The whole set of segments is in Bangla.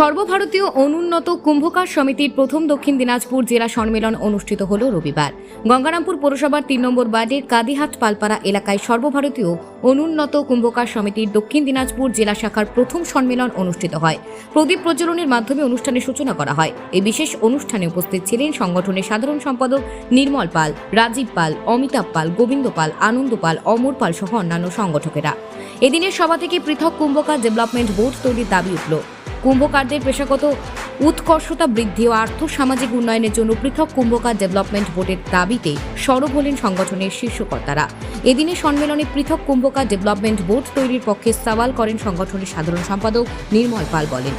সর্বভারতীয় অনুন্নত কুম্ভকার সমিতির প্রথম দক্ষিণ দিনাজপুর জেলা সম্মেলন অনুষ্ঠিত হল রবিবার। গঙ্গারামপুর পৌরসভার তিন নম্বর ওয়ার্ডের কাদিহাট পালপাড়া এলাকায় সর্বভারতীয় অনুন্নত কুম্ভকার সমিতির দক্ষিণ দিনাজপুর জেলা শাখার প্রথম সম্মেলন অনুষ্ঠিত হয়। প্রদীপ প্রজ্বলনের মাধ্যমে অনুষ্ঠানের সূচনা করা হয়। এই বিশেষ অনুষ্ঠানে উপস্থিত ছিলেন সংগঠনের সাধারণ সম্পাদক নির্মল পাল, রাজীব পাল, অমিতাভ পাল, গোবিন্দ পাল, আনন্দ পাল, অমর পাল সহ অন্যান্য সংগঠকেরা। এদিনের সভা থেকে পৃথক কুম্ভকার ডেভেলপমেন্ট বোর্ড তৈরির দাবি উঠল। কুম্ভকারদের পেশাগত উৎকর্ষতা বৃদ্ধি ও আর্থ সামাজিক উন্নয়নের জন্য পৃথক কুম্ভকার ডেভেলপমেন্ট বোর্ডের দাবিতে সরব হলেন সংগঠনের শীর্ষকর্তারা। এদিনে সম্মেলনে পৃথক কুম্ভকার ডেভেলপমেন্ট বোর্ড তৈরির পক্ষে সওয়াল করেন সংগঠনের সাধারণ সম্পাদক নির্মল পাল বলেন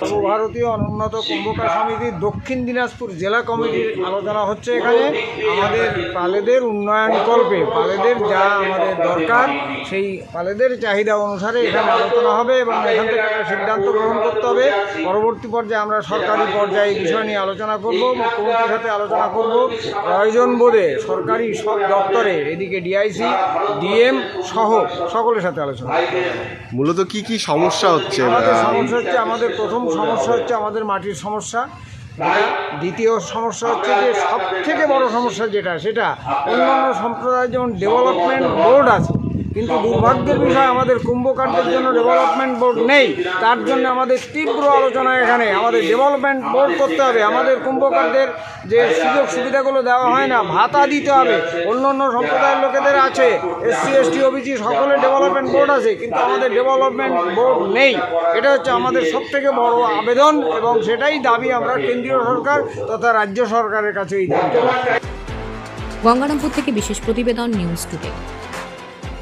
সর্বভারতীয় অনুন্নত কুম্ভকার সমিতির দক্ষিণ দিনাজপুর জেলা কমিটির আলোচনা হচ্ছে এখানে। আমাদের পালেদের উন্নয়ন কল্পে পালেদের যা আমাদের দরকার সেই পালেদের চাহিদা অনুসারে এখানে আলোচনা হবে এবং এখান থেকে একটা সিদ্ধান্ত গ্রহণ করতে হবে। পরবর্তী পর্যায়ে আমরা সরকারি পর্যায়ে এই বিষয় নিয়ে আলোচনা করব মুখ্যমন্ত্রীর সাথে আলোচনা করব। প্রয়োজন বোধে সরকারি সব দপ্তরে এদিকে ডিআইসি ডিএম সহ সকলের সাথে আলোচনা মূলত কি কি সমস্যা হচ্ছে? আমাদের সমস্যা হচ্ছে আমাদের প্রথম সমস্যা হচ্ছে আমাদের মাটির সমস্যা। দ্বিতীয় সমস্যা হচ্ছে যে সব থেকে বড় সমস্যা যেটা সেটা অন্যান্য সম্প্রদায়ের যেমন ডেভেলপমেন্ট বোর্ড আছে কিন্তু দুর্ভাগ্যের বিষয়, আমাদের কুম্ভকারদের জন্য ডেভেলপমেন্ট বোর্ড নেই। তার জন্য আমাদের তীব্র আলোচনা এখানে। আমাদের ডেভেলপমেন্ট বোর্ড করতে হবে। আমাদের কুম্ভকারদের যে সুযোগ সুবিধাগুলো দেওয়া হয় না, ভাতা দিতে হবে। অন্য অন্য সম্প্রদায়ের লোকেদের আছে। এসসি, এসটি, ওবিসি, সকলের ডেভেলপমেন্ট বোর্ড আছে, কিন্তু আমাদের ডেভেলপমেন্ট বোর্ড নেই। এটা হচ্ছে আমাদের সব থেকে বড় আবেদন এবং সেটাই দাবি আমরা কেন্দ্রীয় সরকার তথা রাজ্য সরকারের কাছে গঙ্গারামপুর থেকে বিশেষ প্রতিবেদন নিউজ টুডে।